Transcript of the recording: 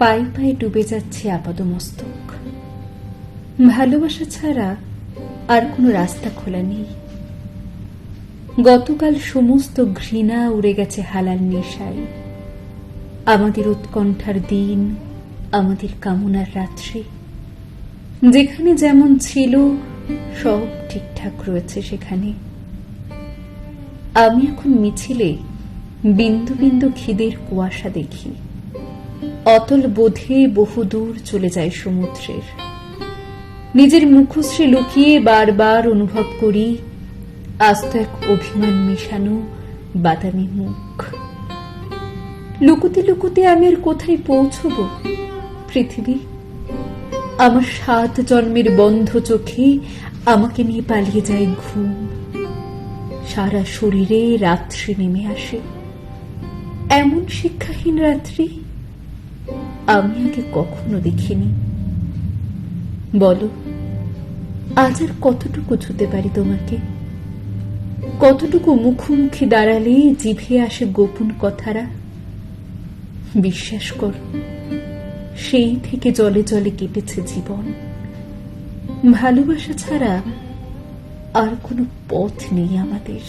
পায়ে পায়ে ডুবে যাচ্ছে আপাদমস্তক। ভালোবাসা ছাড়া আর কোনো রাস্তা খোলা নেই। গতকাল সমস্ত ঘৃণা উড়ে গেছে হালাল নেশায়। আমাদের উৎকণ্ঠার দিন, আমাদের কামনার রাত্রি। যেখানে যেমন ছিল, সব ঠিকঠাক রয়েছে সেখানে। আমি এখন মিছিলে বিন্দু বিন্দু খিদের কুয়াশা দেখি। অতল বোধে বহুদূর চলে যায় সমুদ্রের। নিজের মুখশ্রী লুকিয়ে বারবার অনুভব করি, আস্ত এক অভিমান মেশানো বাদামি মুখ। লুকুতে লুকুতে আমি আর কোথায় পৌঁছব? পৃথিবী, আমার সাত জন্মের বন্ধ চোখে আমাকে নিয়ে পালিয়ে যায় ঘুম। সারা শরীরে রাত্রি নেমে আসে। এমন শিক্ষাহীন রাত্রি আমি আগে কখনো দেখিনি। বলো, আজ আর কতটুকু ছুতে পারি তোমাকে? কতটুকু মুখোমুখি দাঁড়ালে জিভে আসে গোপন কথারা? বিশ্বাস কর, সেই থেকে জলে জলে কেটেছে জীবন। ভালোবাসা ছাড়া আর কোনো পথ নেই আমাদের।